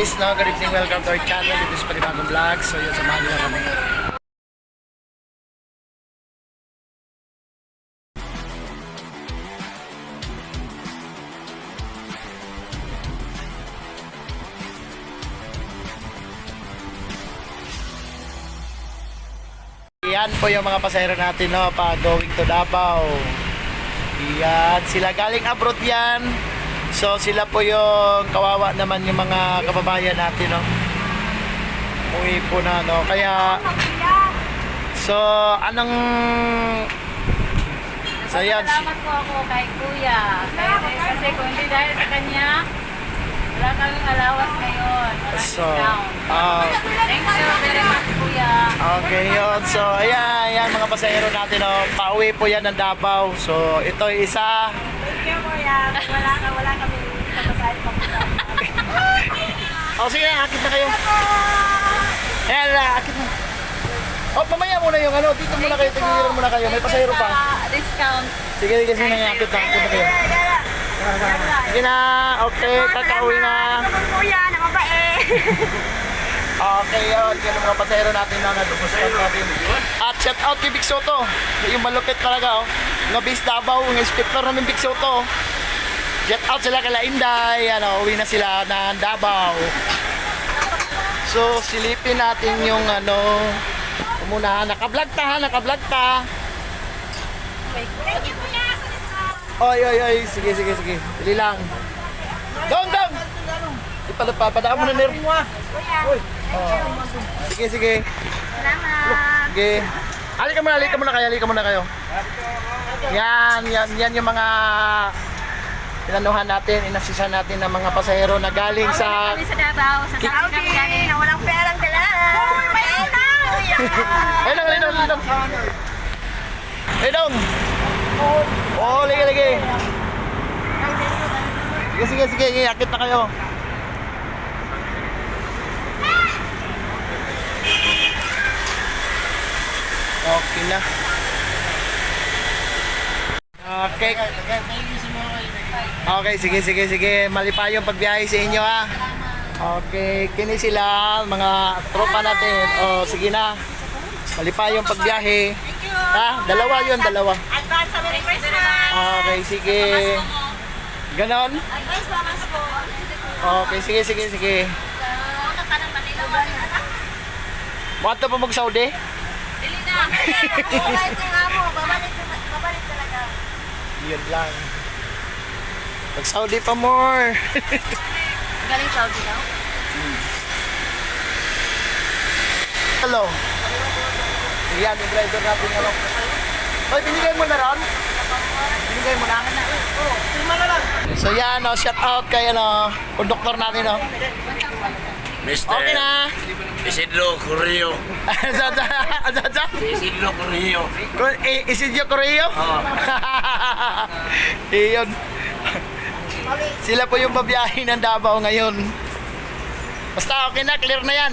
Guys, no, good evening, welcome to our channel. Ito is Panibagong Vlog. So yun, samahan na kami. Yan po yung mga pasahero natin, no, pa going to Davao. Yan, sila galing abroad yan. So sila po yung kawawa naman yung mga kababayan natin, no. Uwi po na, no. Kaya, so, anong, so yan, Salamat po ako kay Kuya. Kasi, kasi kung hindi dahil sa kanya, wala kaming alawas ngayon. So, ah, Thank you very much, Kuya. Okay yun. So, ayan, ayan mga pasahero natin. Oh. Pauwi po yan ng Davao. So, ito isa. You, Kuya. Wala, ka, wala kami kapasahin pa O, sige, akit na kayo. Ayan, ah, akit na. Oh, mamaya muna yung ano. Dito muna kayo. Tingnan muna kayo. May pasahero pa. Discount. Sige, sige, sige. Akit na. Akit na kayo. Sige na. Okay, kakauwi na. Kuya, namabae. Okay, yun. Yan ang mga pasahero natin na natupuskan natin. At shout out kay Big Soto. Yung malupit talaga, oh. Nga base Davao, ng inspector namin Big Soto. Shout out sila kay Inday. Ano, uwi na sila ng Davao. So, silipin natin yung ano, muna, naka-vlog ta ha, naka-vlog ta. Oy, oy, oy, sige, sige, sige. Dili lang. Dong, dong! Ipadapadaan mo na nir. Kuya, Oh. Sige, sige. salamat. Okay. Halika muna, halika muna kayo, halika muna kayo. Yan, yan, yan yung mga inanuhan natin, inasisan natin ng mga pasahero na galing sa... Kami sa Davao, sa kami galing. Na walang perang dala. Uy, may ay, dong, ay, dong. Ay, dong. Oh, ligi. Sige, sige, sige, sige, akit na kayo. Okay na. Okay. Okay, sige, sige, sige. Malipayong pagbiyahe sa inyo ha. Okay, kini sila, mga tropa natin. Oh, sige na. Malipayong pagbiyahe. Ha? Dalawa yun, dalawa. Advance sa Merry Christmas! Okay, sige. Ganon? Advance mamas po. Okay, sige, sige, sige. Bakit pa mag-Saudi? Dili na. Babalik ko nga mo. Babalik, babalik talaga. Yun lang. Mag-Saudi pa more. Galing Saudi daw? Hello. Yan, yung driver natin ano. Hoy, binigay mo na ron? Binigay mo na? Oo, lima na lang. So yan, no, shout out kay ano, conductor natin, no. Mr. Okay na. Isidro Correo. Sa sa sa sa. Isidro Correo. Isidro Correo? Oo. Iyon. Sila po yung babiyahe ng Davao ngayon. Basta okay na, clear na yan.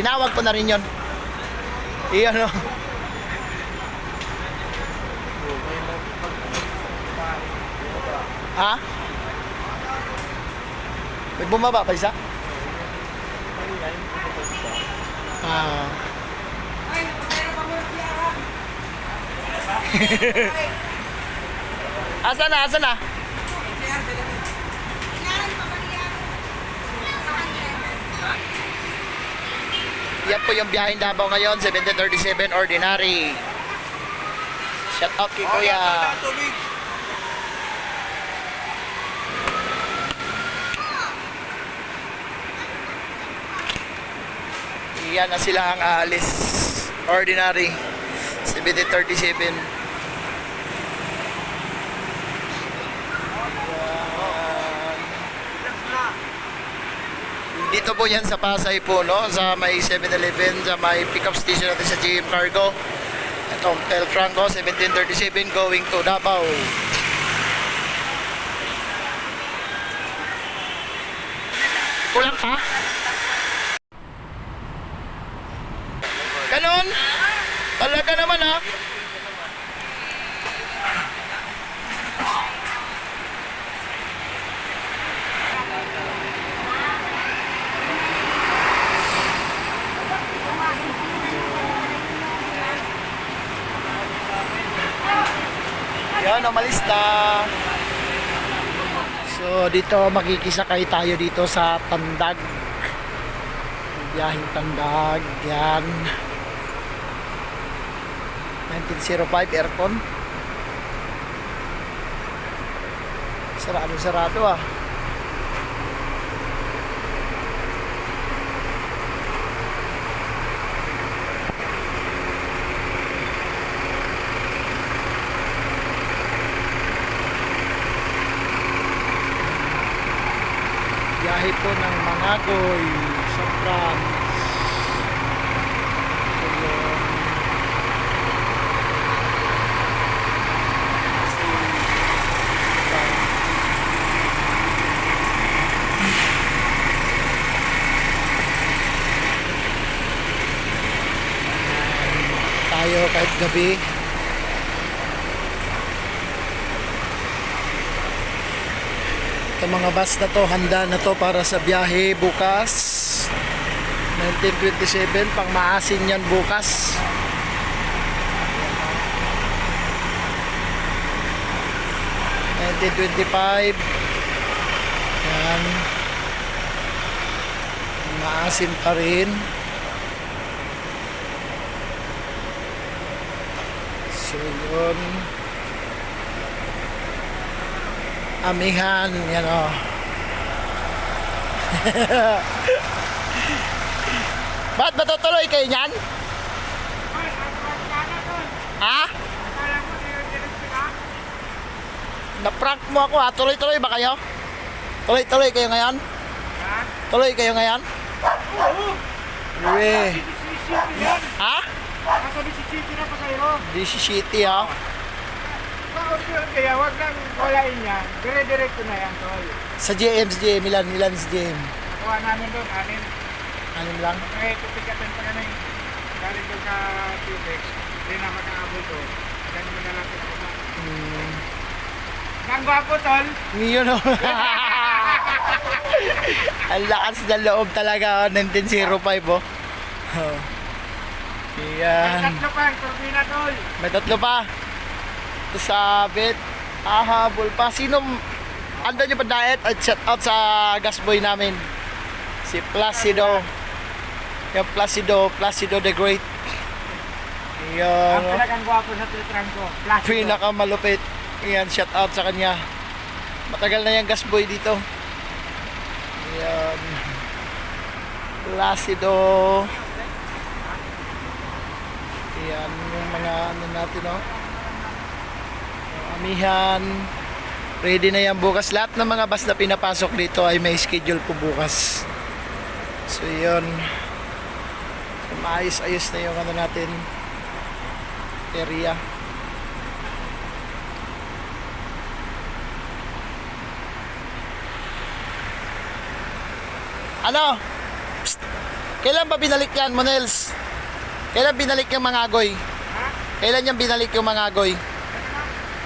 Tinawag ko na rin yun. Iyon o. Ha? May bumaba pa isa? Ah. Asa na? Asa na? Yan po yung biyaheng Davao ngayon, 1737 Ordinary. Shout out kay Kuya. Yan na sila ang aalis. Ordinary. 1737. Dito po yan sa Pasay po, no? Sa may 7-Eleven, sa may pick-up station natin sa GM Cargo. Itong Tel Franco, 1737 going to Davao. Kulang pa? Ganon? Talaga naman ha? Yan, umalis na. So, dito makikisakay tayo dito sa Tandag. Biyahing Tandag. Yan. 1905 aircon. Sarado, sarado ah. biyahe po ng Mangagoy sa France. Ayun. tayo kahit gabi Itong mga bus na to, handa na to para sa biyahe bukas. 1927, pang maasin yan bukas. $1925. Yan. Maasin pa rin. So, yun. Amihan, yan o. Ba't matutuloy kayo niyan? Ha? Na-prank mo ako ha? Tuloy-tuloy ba kayo? Tuloy-tuloy kayo ngayon? Tuloy kayo ngayon? Uwe. Ha? Nasa Mississippi na pa kayo. DC City ha? Pa-order kaya wag nang walain yan. Dire-diretso na yan, tol. Sa JM, sa JM, ilan, ilan sa JM? Nakuha namin doon, anin. Anim lang? Eh, tupikatan pa kami. Galing doon sa Cubex. Hindi na makaabot doon. Ganun mo na lang pinakuha. Hmm. Ang gwapo, tol. Yun o. Ang lakas ng loob talaga, oh, 1905 oh. Oh. May tatlo pa, turbina, tol. May tatlo pa. Sabit. Ahabol pa. Sino andun yung pandayet at shout out sa gas boy namin. Si Placido. Yung Placido, Placido the Great. Yan. Ang oh. pinakang gwapo sa Tiltran ko. Plastic. pinakamalupit. Yan, shout out sa kanya. Matagal na yung gas boy dito. Yan. Placido. Yan yung mga ano natin, no? Amihan. Ready na yan bukas. Lahat ng mga bus na pinapasok dito ay may schedule po bukas. So, yun. So, maayos-ayos na yung ano natin area. Ano? Psst! Kailan ba binalik yan, Monels? Kailan binalik yung mga agoy? Ha? Kailan yung binalik yung mga agoy?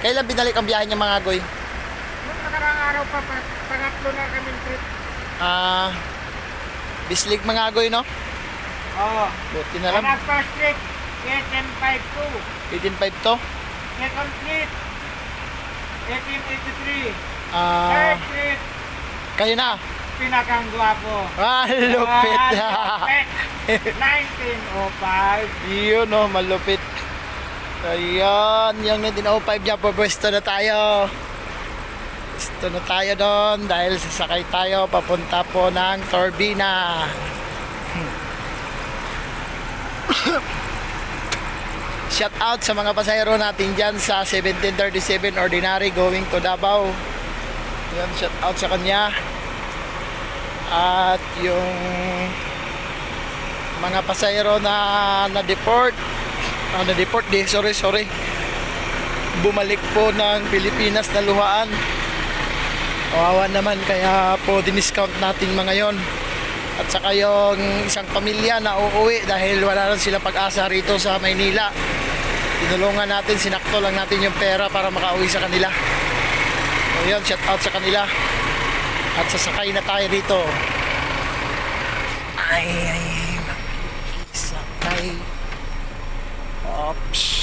Kailan binalik ang biyahe ng mga agoy? Noong nakarang araw pa, pa pangatlo na kami trip. Ah, bislig mga agoy, no? Oo. Buti na lang. Ang first trip, 1852. 18.5 to. Second trip, 1883. Ah, Third trip, kayo na. Pinakang gwapo. Ah, lupit. Ah, lupit. 1905. Yun, oh, malupit. Ayan, yung 1905 niya, pabwesto na tayo. Pwesto na tayo doon dahil sasakay tayo papunta po ng Torbina. Shout out sa mga pasahero natin dyan sa 1737 Ordinary going to Davao. Yan, shout out sa kanya. At yung mga pasahero na na-deport ah, na-deport di, sorry, sorry. Bumalik po ng Pilipinas na luhaan. Kawawa naman kaya po diniscount natin mga yon. At saka yung isang pamilya na uuwi dahil wala na sila pag-asa rito sa Maynila. Tinulungan natin, sinakto lang natin yung pera para makauwi sa kanila. So yun, shout out sa kanila at sasakay na tayo rito ay ay makikisakay Ops.